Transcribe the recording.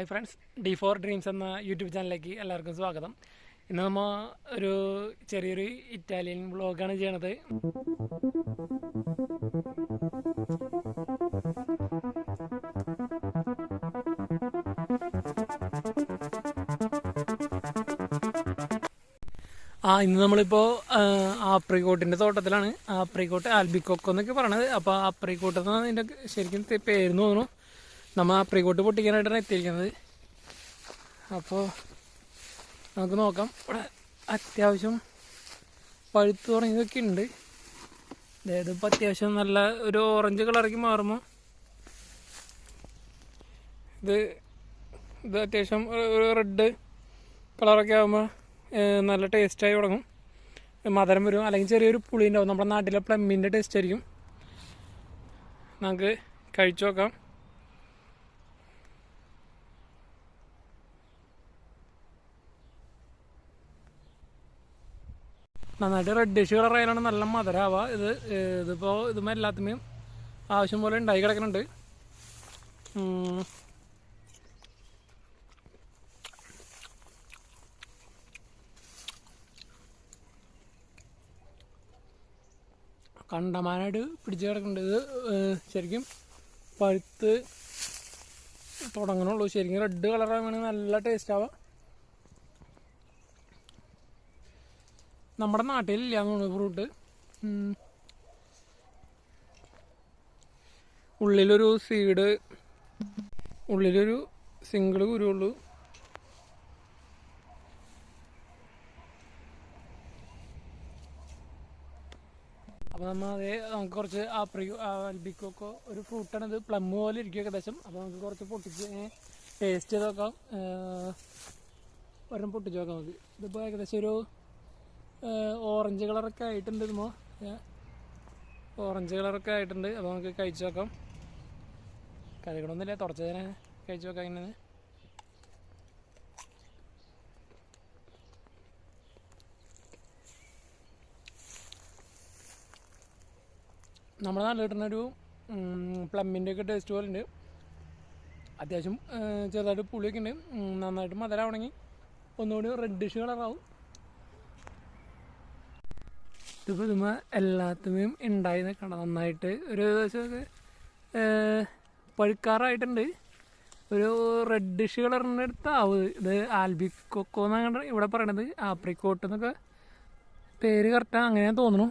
Hi friends D four dreams എന്ന YouTube ചാനലിലേക്ക് എല്ലാവർക്കും സ്വാഗതം. ഇന്ന് നമ്മൾ ഒരു ചെറിയൊരു ഇറ്റാലിയൻ വ്ളോഗാണ് ചെയ്യണത്. ആ ഇന്ന് നമ്മളിപ്പോൾ ആപ്രിക്കോട്ടിന്റെ തോട്ടത്തിലാണ്. ആപ്രിക്കോട്ട് ആൽബിക്കോക്കോ എന്നൊക്കെ പറയണത്. അപ്പോൾ ആപ്രിക്കോട്ട് എന്നാണ് ഇതിന്റെ ശരിക്കും പേര് തോന്നുന്നു. നമ്മൾ ആപ്രിക്കോട്ട് പൊട്ടിക്കാനായിട്ടാണ് എത്തിയിരിക്കുന്നത്. അപ്പോൾ നമുക്ക് നോക്കാം. ഇവിടെ അത്യാവശ്യം പഴുത്ത് തുടങ്ങിയതൊക്കെ ഉണ്ട്. അതായത് ഇപ്പോൾ അത്യാവശ്യം നല്ല ഒരു ഓറഞ്ച് കളറേക്ക് മാറുമ്പോൾ ഇത് ഇത് അത്യാവശ്യം ഒരു റെഡ് കളറൊക്കെ ആകുമ്പോൾ നല്ല ടേസ്റ്റായി തുടങ്ങും. മധുരം വരും. അല്ലെങ്കിൽ ചെറിയൊരു പുളി ഉണ്ടാവും നമ്മുടെ നാട്ടിലെ പ്ലമ്മിന്റെ ടേസ്റ്റ് ആയിരിക്കും. നമുക്ക് കഴിച്ചു നോക്കാം. നന്നായിട്ട് റെഡിഷ് കളർ ആയാലാണ് നല്ല മധുരമാവുക ഇത് ഇതിപ്പോൾ ഇതുമ്പോൾ എല്ലാത്തിനും ആവശ്യം പോലെ ഉണ്ടായി കിടക്കുന്നുണ്ട്. കണ്ടമാനായിട്ട് പിടിച്ച് കിടക്കുന്നുണ്ട് ഇത് ശരിക്കും പഴുത്ത് തുടങ്ങണുള്ളൂ. ശരിക്കും റെഡ് കളറാണെങ്കിൽ നല്ല ടേസ്റ്റ് ആവാം. നമ്മുടെ നാട്ടിലില്ല എന്നാണ് ഫ്രൂട്ട്. ഉള്ളിലൊരു സീഡ് ഉള്ളിലൊരു സിംഗിൾ കുരുള്ളൂ അപ്പോൾ നമ്മൾ അതേ നമുക്ക് കുറച്ച് ആപ്രിക്കോ ഒരു ഫ്രൂട്ടാണ് ഇത് പ്ലം പോലെ ഇരിക്കും ഏകദേശം. അപ്പോൾ നമുക്ക് കുറച്ച് പൊട്ടിച്ച് ടേസ്റ്റ് ചെയ്ത് നോക്കാം ഒരെണ്ണം പൊട്ടിച്ച് നോക്കാം നമുക്ക്. ഇതിപ്പോൾ ഏകദേശം ഒരു ഓറഞ്ച് കളറൊക്കെ ആയിട്ടുണ്ട് ഇതുമോ ഓറഞ്ച് കളറൊക്കെ ആയിട്ടുണ്ട്. അപ്പോൾ നമുക്ക് കഴിച്ചു നോക്കാം. കഴിക്കണമെന്നില്ല തുടച്ചതിനെ കഴിച്ചു നോക്കാം ഇങ്ങനെ. നമ്മുടെ നാട്ടിൽ കിട്ടുന്നൊരു പ്ലമ്മിന്റെ ഒക്കെ ടേസ്റ്റ് പോലെ ഉണ്ട്. അത്യാവശ്യം ചെറുതായിട്ട് പുളിയൊക്കെ ഉണ്ട്. നന്നായിട്ട് മധുരമാണെങ്കിൽ ഒന്നുകൂടി റെഡിഷ് കളറാവും ഇതിപ്പോൾ പുതുമ എല്ലാത്തുമേയും ഉണ്ടായി നിൽക്കണം നന്നായിട്ട് ഒരു ദിവസമൊക്കെ പഴുക്കാറായിട്ടുണ്ട്. ഒരു റെഡിഷ് കളറിന്റെ അടുത്താവ് ഇത് ആൽബിക്കൊക്കോ എന്നാണ് ഇവിടെ പറയണത്. ആപ്രിക്കോട്ട് എന്നൊക്കെ പേര് കറക്റ്റാണ് അങ്ങനെ തോന്നുന്നു